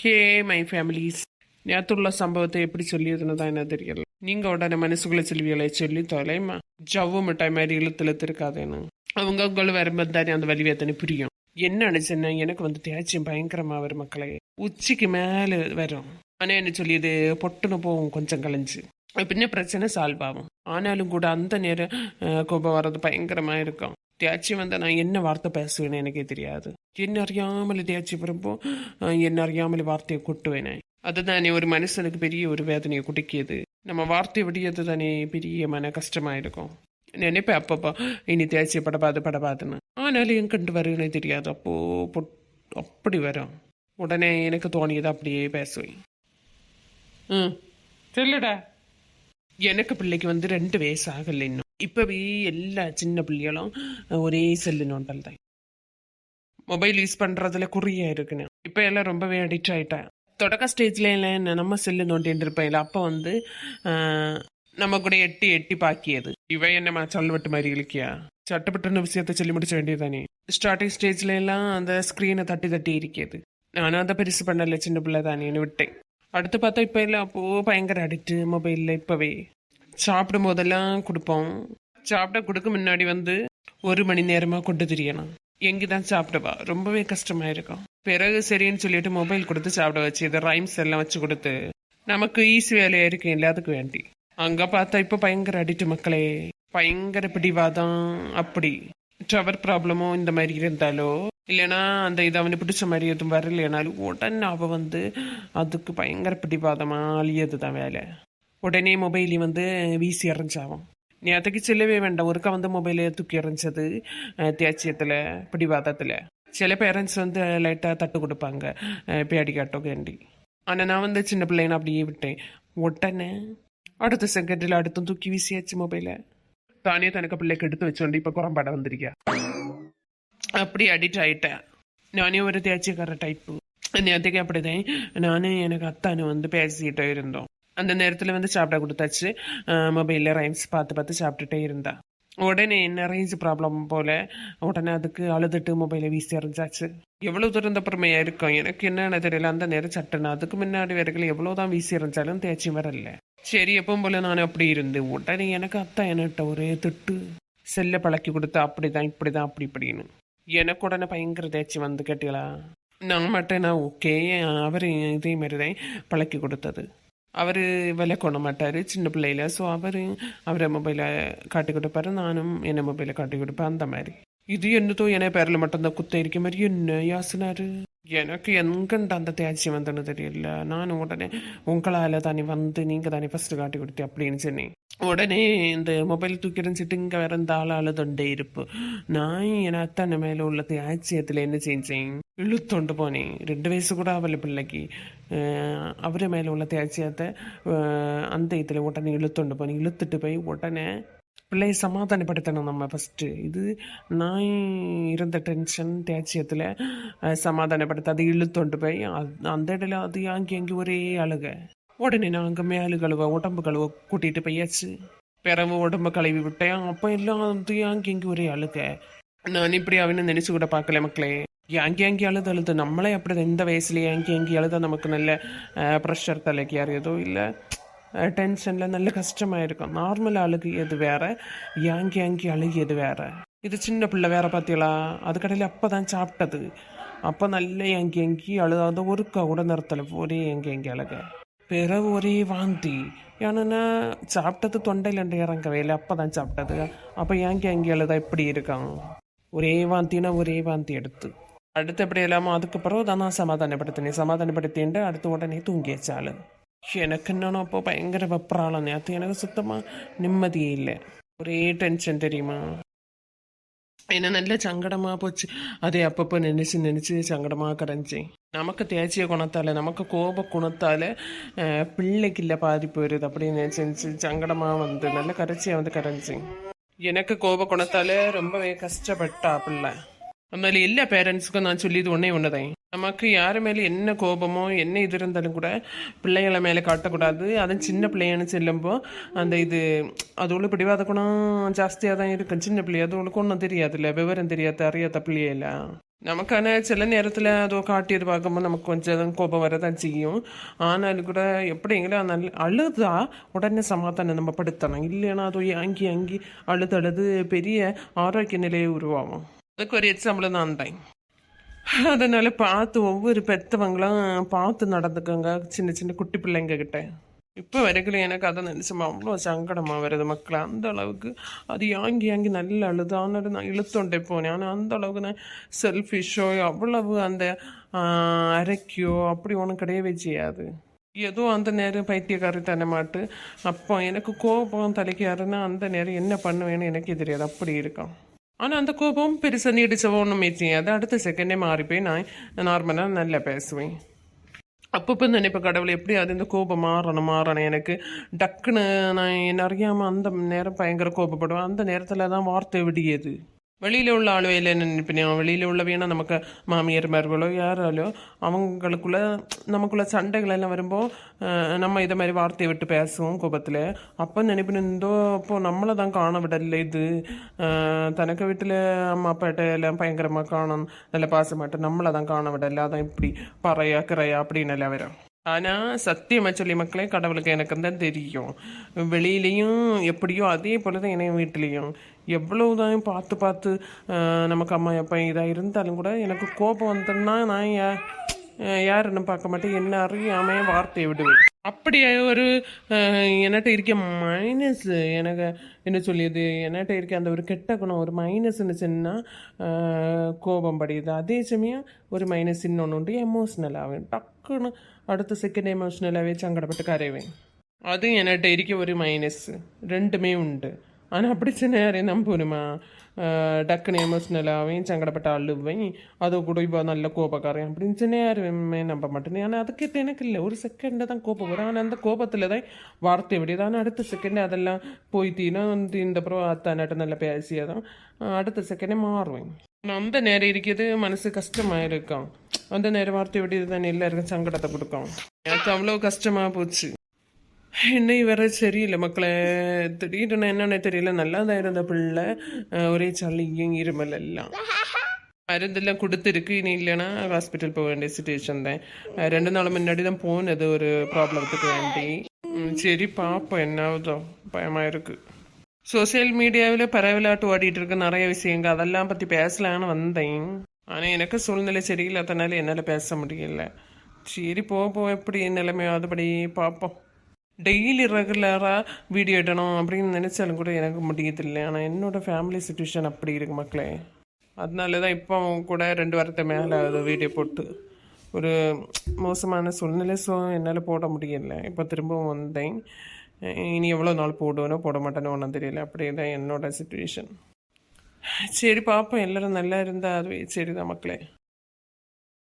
Hey my families நேற்றுள்ள சம்பவத்தை எப்படி சொல்லியதுன்னு தான் என்ன தெரியல. நீங்கள் உடனே மனசுகளை செல்வியலை சொல்லி தொலைமா ஜவ்வு மிட்டாய் மாதிரி இழுத்துல திருக்காதேன்னு அவங்க உங்களை வரும்போது தானே அந்த வலி வேதனை புரியும். என்ன நினைச்சேன்னா எனக்கு வந்து தேய்ச்சியும் பயங்கரமாக வரும் மக்களே. உச்சிக்கு மேலே வரும். ஆனால் என்ன சொல்லியது? பொட்டுன்னு போகும் கொஞ்சம் கலைஞ்சு பின்ன பிரச்சனை சால்வ் ஆகும். ஆனாலும் கூட அந்த நேரம் கோபம் வர்றது பயங்கரமாக இருக்கும். தேய்ச்சி வந்தால் நான் என்ன வார்த்தை பேசுவேன்னு எனக்கே தெரியாது. என்ன அறியாமல் தேய்ச்சி வரும்போ என்ன அறியாமல் வார்த்தையை கொட்டுவேனே. அதுதானே ஒரு மனுஷனுக்கு பெரிய ஒரு வேதனையை குடிக்கியது. நம்ம வார்த்தை விடியது தானே பெரிய மன கஷ்டமாக இருக்கும் நினைப்பேன் அப்பப்போ இனி தேய்ச்சி படபாது படபாதுன்னு. ஆனாலும் என் கண்டு வருகனே தெரியாது. அப்போ பொட்- அப்படி வரும். உடனே எனக்கு தோணியது அப்படியே பேசுவேன். ம். சொல்லுடா. எனக்கு பிள்ளைக்கு வந்து ரெண்டு வயசு ஆகலை இன்னும். இப்பவே எல்லா சின்ன பிள்ளைகளும் ஒரே செல்லு நோண்டல் தான். மொபைல் யூஸ் பண்ணுறதுல குறியா இருக்குன்னு. இப்ப எல்லாம் ரொம்பவே அடிக்ட் ஆகிட்டேன் தொடக்க ஸ்டேஜ்ல எல்லாம் என்ன நம்ம செல்லு நோண்டிட்டு இருப்பேன் அப்போ வந்து நம்ம கூட எட்டி எட்டி பாக்கியது. இவ என்னமா சொல்லவட்டு மாதிரி இழுக்கியா? சட்டப்பட்டுன விஷயத்த சொல்லி முடிச்ச வேண்டியதானே ஸ்டார்டிங் ஸ்டேஜ்ல எல்லாம் அந்த ஸ்க்ரீனை தட்டி தட்டி இருக்கிறது நானும் அதை பெருசு பண்ணல சின்ன பிள்ளை தானேன்னு விட்டேன். அடுத்து பார்த்தா இப்போ எல்லாம் அப்போ பயங்கர அடிக்ட் மொபைலில் இப்போவே. சாப்பிடும் போதெல்லாம் கொடுப்போம். சாப்பிட கொடுக்க முன்னாடி வந்து ஒரு மணி நேரமாக கொண்டு தெரியணும். எங்கே தான் சாப்பிடுவா? ரொம்பவே கஷ்டமாக இருக்கும் பிறகு சரின்னு சொல்லிட்டு மொபைல் கொடுத்து சாப்பிட வச்சு இதை ரைம்ஸ் எல்லாம் வச்சு கொடுத்து நமக்கு ஈஸி வேலையாக இருக்கும் எல்லாத்துக்கும் வேண்டி. அங்கே பார்த்தா இப்போ பயங்கர அடிட்டு மக்களே. பயங்கர பிடிவாதம் அப்படி. டவர் ப்ராப்ளமோ இந்த மாதிரி இருந்தாலோ இல்லைன்னா அந்த இது அவனுக்கு பிடிச்ச மாதிரி எதுவும் வரலைனாலும் உடனே அவள் வந்து அதுக்கு பயங்கர பிடிவாதமா அழியது தான் வேலை. உடனே மொபைலி வந்து வீசி எறிஞ்சாவும். நேற்றுக்கு செல்லவே வேண்டாம். ஒருக்கா வந்து மொபைலை தூக்கி எறிஞ்சது தேச்சியத்தில் பிடிவாதத்தில். சில பேரண்ட்ஸ் வந்து லைட்டாக தட்டு கொடுப்பாங்க. பேடி காட்டோ கேண்டி. ஆனால் நான் வந்து சின்ன பிள்ளைன்னு அப்படியே விட்டேன். உடனே அடுத்த செகண்டில் அடுத்தும் தூக்கி வீசியாச்சு மொபைலை தானே தனக்கு பிள்ளைக்கு எடுத்து வச்சோண்டு இப்போ குறம்பாட வந்திருக்கியா? அப்படி அடிக்ட் ஆயிட்டேன். நானே ஒரு தேய்ச்சிக்கார டைப்பு நேற்றுக்கு அப்படிதான். நானும் எனக்கு அத்தானு வந்து பேசிக்கிட்டே இருந்தோம். அந்த நேரத்தில் வந்து சாப்பிட கொடுத்தாச்சு. மொபைலில் ரைம்ஸ் பார்த்து பார்த்து சாப்பிட்டுட்டே இருந்தா. உடனே என்ன ரேஞ்ச் ப்ராப்ளம் போல உடனே அதுக்கு அழுதுட்டு மொபைலை வீசி எறிஞ்சாச்சு. எவ்வளோ தூரம் இந்த இருக்கும்? எனக்கு என்னென்ன தெரியல. அந்த நேரம் சட்டுன்னு அதுக்கு முன்னாடி வரைக்கும் எவ்வளவுதான் வீசி எறிஞ்சாலும் தேய்ச்சி வரல. சரி எப்பவும் போல நான் அப்படி இருந்து உடனே எனக்கு அத்தான் என்னட்ட ஒரே திட்டு. செல்ல பழக்கி கொடுத்து இப்படி தான் அப்படி இப்படின்னு. எனக்கு உடனே பயங்கர தேய்ச்சி வந்து கேட்டீங்களா? நான் மட்டும் நான் ஓகே அவர் இதே மாதிரி தான் பழக்கி கொடுத்தது. அவர் விலை கொள்ள மாட்டார் சின்ன பிள்ளையில. ஸோ அவர் அவரை மொபைலை காட்டி கொடுப்பாரு. நானும் என்ன மொபைலை காட்டி கொடுப்பேன். அந்த மாதிரி. இது என்னதோ என பேரில் மட்டும்தான் குத்த இருக்க மாதிரி என்ன யாசினாரு? எனக்கு எங்கண்ட அந்த தேய்ச்சி வந்தோன்னு தெரியல. நானும் உடனே உங்களால் தானே வந்து நீங்கள் தானே ஃபஸ்ட்டு காட்டி கொடுத்தேன் அப்படின்னு சொன்னேன். உடனே இந்த மொபைல் தூக்கி சிட்டுங்க இங்கே வேற இந்த ஆள் அழுதுண்டே இருப்பு. நான் என் அத்தான மேலே உள்ள தேய்ச்சியத்தில் என்ன செஞ்சேன் இழுத்தொண்டு போனேன் ரெண்டு வயசு கூட அவளை பிள்ளைக்கு. அவரு மேலே உள்ள தேய்ச்சியத்தை அந்த இதில் உடனே இழுத்தொண்டு போனேன் இழுத்துட்டு போய் உடனே பிள்ளையை சமாதானப்படுத்தணும் நம்ம ஃபஸ்ட்டு இது நான் இருந்த டென்ஷன் தேய்ச்சியத்தில் சமாதானப்படுத்த அது இழுத்தொண்டு போய் அந்த இடையில அது அங்கே அங்கே ஒரே அழுக. உடனே நான் அங்கே மேலு கழுவ உடம்பு கழுவ கூட்டிகிட்டு போயாச்சு. பிறவு உடம்பு கழுவி விட்டேன். அப்போ எல்லாம் அது அங்கே இங்கே ஒரே அழுக. நான் இப்படி அவனு நினைச்சு கூட பார்க்கல மக்களே. அங்கே அங்கே அழுது அழுது நம்மளே அப்படி இந்த வயசுலேயே அங்கே அங்கே அழுத நமக்கு நல்ல ப்ரெஷர் தலைக்கு ஏறியதோ இல்லை டென்ஷனில் நல்ல கஷ்டமாக இருக்கும் நார்மல் அழுகியது வேற யாங்கி யாங்கி அழுகியது வேற. இது சின்ன பிள்ளை வேற பார்த்தீங்களா அது கடையில் அப்போ தான் சாப்பிட்டது. அப்போ நல்ல எங்கி எங்கி அழுதாத ஒருக்கா கூட நிறுத்தலை. ஒரே எங்கி எங்கி அழுக. பிறகு ஒரே வாந்தி. ஏன்னா சாப்பிட்டது தொண்டையில் இறங்கவே இல்லை அப்போ தான் சாப்பிட்டது. அப்போ ஏங்கி எங்கி அழுதா இப்படி இருக்கான்? ஒரே வாந்தினா ஒரே வாந்தி எடுத்து. அடுத்து எப்படி இல்லாமல் அதுக்கப்புறம் தான் நான் சமாதானப்படுத்தினேன். சமாதானப்படுத்தின்ட்டு அடுத்து உடனே தூங்கியாச்சாள் எனக்கு என்னன்னா அப்போ பயங்கர வெப்பராளம் நேற்று எனக்கு சுத்தமாக நிம்மதியே இல்லை. ஒரே டென்ஷன் தெரியுமா? என்ன நல்ல சங்கடமாக போச்சு. அதே அப்பப்போ நினச்சி நினச்சி சங்கடமாக கரைஞ்சேன் நமக்கு தேய்ச்சிய குணத்தால் நமக்கு கோப குணத்தால் அஹ், பிள்ளைக்கு இல்லை பாதிப்பு வருது அப்படின்னு நினச்சி சங்கடமாக வந்து நல்ல கரைச்சியாக வந்து கரைஞ்சேன் எனக்கு கோப குணத்தால் ரொம்பவே கஷ்டப்பட்டா பிள்ளை அதனால எல்லா பேரண்ட்ஸுக்கும் நான் சொல்லியது ஒன்றே ஒன்றுதான் நமக்கு யார் மேலே என்ன கோபமோ என்ன இது இருந்தாலும் கூட பிள்ளைகளை மேலே காட்டக்கூடாது. அதுவும் சின்ன பிள்ளைன்னு செல்லும்போ அந்த இது அதோட பிடிவாத குணம் ஜாஸ்தியாக தான் இருக்கும். சின்ன பிள்ளை அதோளுக்கு ஒன்றும் தெரியாதுல்ல விவரம் தெரியாத அறியாத பிள்ளையில நமக்கான சில நேரத்தில் அதோ காட்டியது பார்க்கும்போது நமக்கு கொஞ்சம் கோபம் வரதான் செய்யும். ஆனாலும் கூட எப்படிங்களா நல்ல அழுதா உடனே சமாதானம் நம்ம படுத்தணும். இல்லைன்னா அதோ அங்கி அங்கி அழுது அழுது பெரிய ஆரோக்கிய நிலையை உருவாகும். அதுக்கு ஒரு எக்ஸாம்பிள் நான் தான் அதனால பார்த்து ஒவ்வொரு பெத்தவங்களும் பார்த்து நடந்துக்கோங்க சின்ன சின்ன குட்டி பிள்ளைங்க கிட்ட இப்போ வரைக்கும் எனக்கு அதை நினச்சோம் அவ்வளோ சங்கடமாக வருது மக்கள் அந்த அளவுக்கு அது யாங்கி யாங்கி நல்ல அழுது ஆனால் நான் இழுத்தோண்டே போனேன் ஆனால் அந்த அளவுக்கு நான் செல்ஃபிஷோ அவ்வளவு அந்த அரைக்கியோ அப்படி ஒன்றும் கிடையவே செய்யாது ஏதோ அந்த நேரம் பைத்தியக்காரி தானே மாட்டு அப்போ எனக்கு கோபம் தலைக்காருன்னா அந்த நேரம் என்ன பண்ணுவேன்னு எனக்கு தெரியாது அப்படி இருக்கும் ஆனால் அந்த கோபம் பெருசாக நீடிச்சவோ ஒன்றுமே செய்யாது அடுத்த செகண்டே மாறி போய் நான் நார்மலாக நல்லா பேசுவேன் அப்பப்போ நினைப்பேன் கடவுள் எப்படி அது இந்த கோபம் மாறணும் மாறணும் எனக்கு டக்குன்னு நான் என்ன அறியாமல் அந்த நேரம் பயங்கர கோபப்படுவேன் அந்த நேரத்தில் தான் வார்த்தை விடியது வெளியில் உள்ள ஆளுவையில் என்ன நினைப்பினோம் வெளியில் உள்ளவைனா நமக்கு மாமியார் மார்களோ யாராலோ அவங்களுக்குள்ள நமக்குள்ள சண்டைகள் எல்லாம் வரும்போது நம்ம இதை மாதிரி வார்த்தையை விட்டு பேசுவோம் கோபத்தில். அப்போ நினைப்பேன் இந்தோ அப்போ நம்மளை தான் காண விடல இது. தனக்கு வீட்டில் அம்மா அப்பாட்ட எல்லாம் பயங்கரமாக காணும். நல்ல பாசமாட்ட நம்மளை தான் காண விடல. அதான் இப்படி பறையா கிறையா அப்படின்னு எல்லாம் வரும். ஆனால் சத்தியமாக சொல்லி மக்களே கடவுளுக்கு எனக்கு தான் தெரியும். வெளியிலையும் எப்படியோ அதே போல தான் என் வீட்லேயும் எவ்வளவுதான் பார்த்து பார்த்து நமக்கு அம்மா அப்பா இதாக இருந்தாலும் கூட எனக்கு கோபம் வந்ததுன்னா நான் யா யாருன்னு பார்க்க மாட்டேன்? என்ன அறியாம வார்த்தையை விடுவேன். அப்படி ஒரு என்கிட்ட இருக்க மைனஸ் எனக்கு என்ன சொல்லியது? என்கிட்ட இருக்க அந்த ஒரு கெட்ட குணம் ஒரு மைனஸ் சொன்னால் கோபம் படியுது அதே சமயம் ஒரு மைனஸ் இன்னொன்று உண்டு. எமோஷ்னல் ஆகும் டக்குன்னு அடுத்த செகண்ட் எமோஷ்னலாகவே சங்கடப்பட்டு கரைவேன். அதுவும் என்கிட்ட இருக்க ஒரு மைனஸ் ரெண்டுமே உண்டு. ஆனால் அப்படி சின்ன யாரையும் நம்பணுமா ஆஹ் டக்குன்னு எமோஷ்னலாகவும் சங்கடப்பட்ட அழுவேன். அது கூட இப்போ நல்ல கோபக்காரன் அப்படின்னு சின்ன யாருமே நம்ப மாட்டேன். ஆனால் அதுக்கு எனக்கு இல்லை. ஒரு செகண்டை தான் கோபம் வரும். ஆனால் அந்த கோபத்தில் தான் வார்த்தை விடியது ஆனால் அடுத்த செகண்ட் அதெல்லாம் போய்த்தீனா வந்து இந்த அப்புறம் அத்தானாட்ட நல்லா பேசியதான் அடுத்த செகண்டே மாறுவேன். அந்த நேரம் இருக்கிறது மனசு கஷ்டமாக இருக்கும். அந்த நேரம் வார்த்தை விடியது தான் எல்லாருக்கும் சங்கடத்தை கொடுக்கும். எனக்கு அவ்வளோ கஷ்டமாக போச்சு. என்னை வேற சரியில்லை மக்களை. திடீர்னு என்னென்ன தெரியல. நல்லா தான் இருந்த பிள்ளை. ஒரே சளியும் இருமல் எல்லாம். மருந்தெல்லாம் கொடுத்துருக்கு. இனி இல்லைன்னா ஹாஸ்பிட்டல் போக வேண்டிய சுச்சுவேஷன் தான். ரெண்டு நாள் முன்னாடி தான் போனது ஒரு ப்ராப்ளத்துக்கு வேண்டி. சரி பார்ப்போம் என்ன பயமாக இருக்கு. சோசியல் மீடியாவில் பரவலாட்டு ஓடிட்டு இருக்க. நிறைய விஷயங்க அதெல்லாம் பற்றி பேசலான்னு வந்தேன். ஆனால் எனக்கு சூழ்நிலை சரியில்லாதனால என்னால் பேச முடியல. சரி போவோம். எப்படி நிலைமையாதபடி பார்ப்போம் டெய்லி ரெகுலராக வீடியோ எடுக்கணும் அப்படின்னு நினச்சாலும் கூட எனக்கு முடியதில்லை ஆனால் என்னோடய ஃபேமிலி சுச்சுவேஷன் அப்படி இருக்கு மக்களே. அதனால தான் இப்போ அவங்க கூட ரெண்டு வாரத்தை மேலே அது வீடியோ போட்டு ஒரு மோசமான சூழ்நிலை ஸோ என்னால் போட முடியல. இப்போ திரும்பவும் வந்தேன். இனி எவ்வளோ நாள் போடுவேனோ போட மாட்டேனோ ஒன்றும் தெரியல. அப்படி தான் என்னோடய சுச்சுவேஷன் சரி பார்ப்போம் எல்லோரும் நல்லா இருந்தால் அதுவே சரி தான் மக்களே.